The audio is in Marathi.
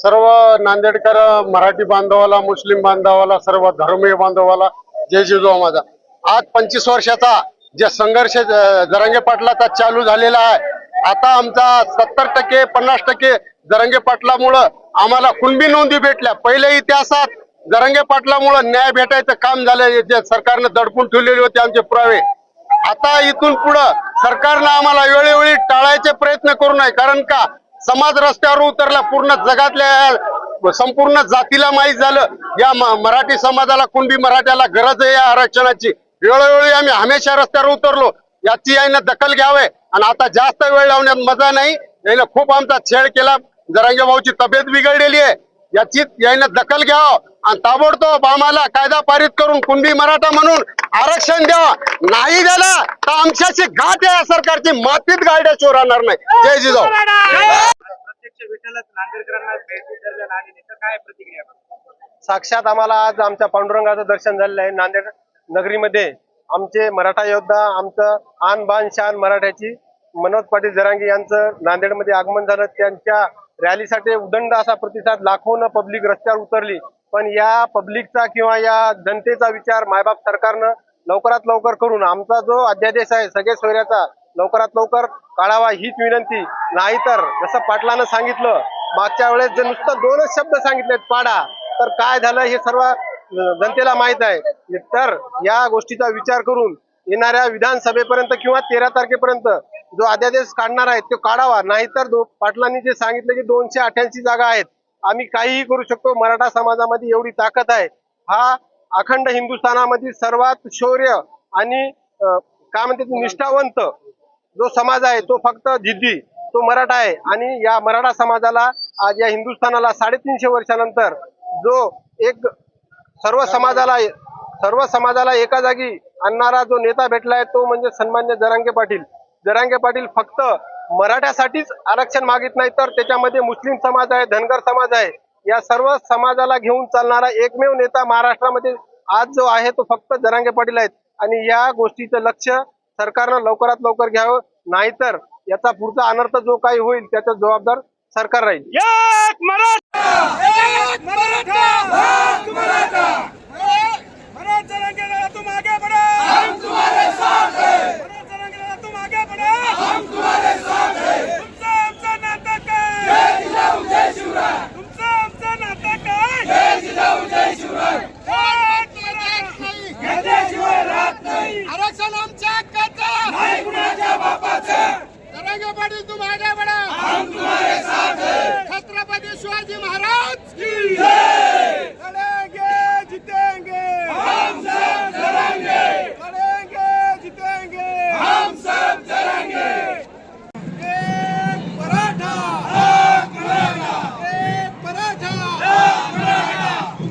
सर्व नांदेडकर मराठी बांधवाला मुस्लिम बांधवाला सर्व धर्मीय बांधवाला जय जिजाऊ माझा. आज पंचवीस वर्षाचा जे संघर्ष जरंगे जरांगे पाटलाचा चालू झालेला आहे. आता आमचा सत्तर टक्के पन्नास टक्के जरंगे पाटलामुळं आम्हाला कुणबी नोंदी भेटल्या. पहिल्या इतिहासात जरंगे पाटलामुळं न्याय भेटायचं काम झालं जे सरकारनं दडपून ठेवलेले होते आमचे पुरावे. आता इथून पुढं सरकारनं आम्हाला वेळोवेळी टाळायचे प्रयत्न करू नये. कारण का? समाज रस्त्यावर उतरला पूर्ण जगातल्या संपूर्ण जातीला माहीत झालं. या म- मराठी समाजाला कुणबी मराठ्याला गरज आहे या आरक्षणाची. वेळोवेळी आम्ही हमेशा रस्त्यावर उतरलो. याची यानं दखल घ्यावे. आणि आता जास्त वेळ लावण्यात मजा नाही. यानं खूप आमचा छेड केला. जरांगे भाऊची तब्येत बिघडलेली आहे. याची यानं दखल घ्यावं आणि ताबडतोब आम्हाला कायदा पारित करून कुणबी मराठा म्हणून आरक्षण द्यावं. नाही झालं तर आमच्याशी घाट आहे या सरकारची. मातीत गाड्याशिवाय राहणार नाही. जय जिजाऊ. साक्षात आम्हाला आज आमच्या पांडुरंगाचं दर्शन झालेलं आहे. नांदेड नगरीमध्ये आमचे मराठा योद्धा आमचं आन बान शान मराठ्याची मनोज पाटील जरांगे यांचं नांदेडमध्ये आगमन झालं. त्यांच्या रॅलीसाठी उदंड असा प्रतिसाद लाखोनं पब्लिक रस्त्यावर उतरली. पण या पब्लिकचा किंवा या जनतेचा विचार मायबाप सरकारनं लवकरात लवकर करून आमचा जो अध्यादेश आहे सगळे सोयऱ्याचा लवकरात लवकर काढावा हीच विनंती. नाहीतर जसं पाटलानं सांगितलं मागच्या वेळेस जर नुसतं दोनच शब्द सांगितलेत पाडा तर काय झालं हे सर्व जनतेला माहीत आहे. तर या गोष्टीचा विचार करून येणाऱ्या विधानसभेपर्यंत किंवा तेरा तारखेपर्यंत जो अध्यादेश काढणार आहे तो काढावा. नाहीतर पाटलांनी जे सांगितलं की दोनशे अठ्याऐंशी जागा आहेत आम्ही काहीही करू शकतो. मराठा समाजामध्ये एवढी ताकद आहे. हा अखंड हिंदुस्थानामध्ये सर्वात शौर्य आणि काय म्हणते निष्ठावंत जो समाज आहे तो फक्त जिद्दी तो मराठा आहे. आणि या मराठा समाजाला आज या हिंदुस्थानाला साडेतीनशे वर्षानंतर जो एक सर्व समाजाला सर्व समाजाला एका जागी आणणारा जो नेता भेटलाय तो म्हणजे सन्मान्य जरांगे पाटील. जरांगे पाटील फक्त मराठ्यासाठीच आरक्षण मागित नाही तर त्याच्यामध्ये मुस्लिम समाज आहे धनगर समाज आहे या सर्व समाजाला घेऊन चालणारा एकमेव नेता महाराष्ट्रामध्ये आज जो आहे तो फक्त जरांगे पाटील आहेत. आणि या गोष्टीचं लक्ष सरकारनं लवकरात लवकर घ्यावं नाहीतर याचा पुढचा अनर्थ जो काही होईल त्याचा जबाबदार सरकार राहील एक मराठा एक मराठा एक मराठा मनोज जरंगे तुम आगे बढ़ो हम तुम्हारे साथ हैं मनोज जरंगे तुम आगे बढ़ो हम तुम्हारे साथ हैं तुमचं आमचं नाटक आहे जय जिजाऊ जय शिवराय तुमचं आमचं नाटक आहे जय जिजाऊ जय शिवराय घेतल्याशिवाय राहत नाही आरक्षण आमच्या हक्काचं नाही कुणाच्या बापाचं जरांगे पाटील तुम आगे बढ़ो हम तुम्हारे साथ हैं छत्रपती शिवाजी महाराज. की